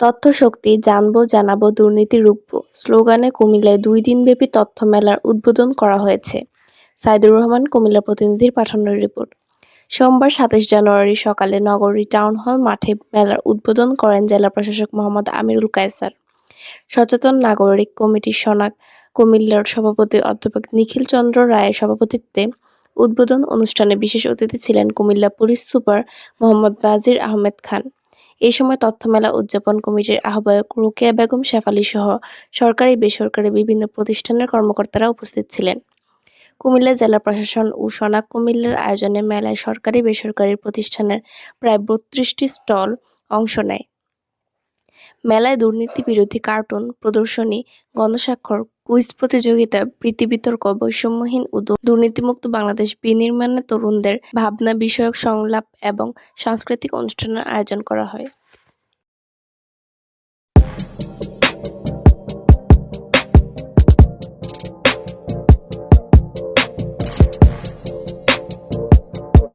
তথ্য শক্তি জানব, জানাব, দুর্নীতি রুখবো, স্লোগানে কুমিল্লায় দুই দিনব্যাপী তথ্য মেলার উদ্বোধন করা হয়েছে। সাইদুর রহমান, কুমিল্লা প্রতিনিধির পাঠানোর রিপোর্ট। সোমবার সাতাশ জানুয়ারি সকালে নগরীর টাউন হল মাঠে মেলার উদ্বোধন করেন জেলা প্রশাসক মোহাম্মদ আমিরুল কায়সার। সচেতন নাগরিক কমিটির সনাক কুমিল্লার সভাপতি অধ্যাপক নিখিল চন্দ্র রায়ের সভাপতিত্বে উদ্বোধন অনুষ্ঠানে বিশেষ অতিথি ছিলেন কুমিল্লা পুলিশ সুপার মোহাম্মদ নাজির আহমেদ খান। এ সময় তথ্য মেলা উদযাপন কমিটির আহ্বায়ক রোকেয়া বেগম শেফালী সহ সরকারি, বেসরকারি বিভিন্ন প্রতিষ্ঠানের কর্মকর্তারা উপস্থিত ছিলেন। কুমিল্লা জেলা প্রশাসন ও সনাক কুমিল্লার আয়োজনে মেলায় সরকারি, বেসরকারি প্রতিষ্ঠানের প্রায় বত্রিশটি স্টল অংশ নেয়। মেলায় দুর্নীতি বিরোধী কার্টুন প্রদর্শনী, গণস্বাক্ষর, কুইজ প্রতিযোগিতা বৃত্তি বিতর্ক, বৈষম্যহীন ও দুর্নীতিমুক্ত বাংলাদেশ বিনির্মাণে তরুণদের ভাবনা বিষয়ক সংলাপ এবং সাংস্কৃতিক অনুষ্ঠানের আয়োজন করা হয়।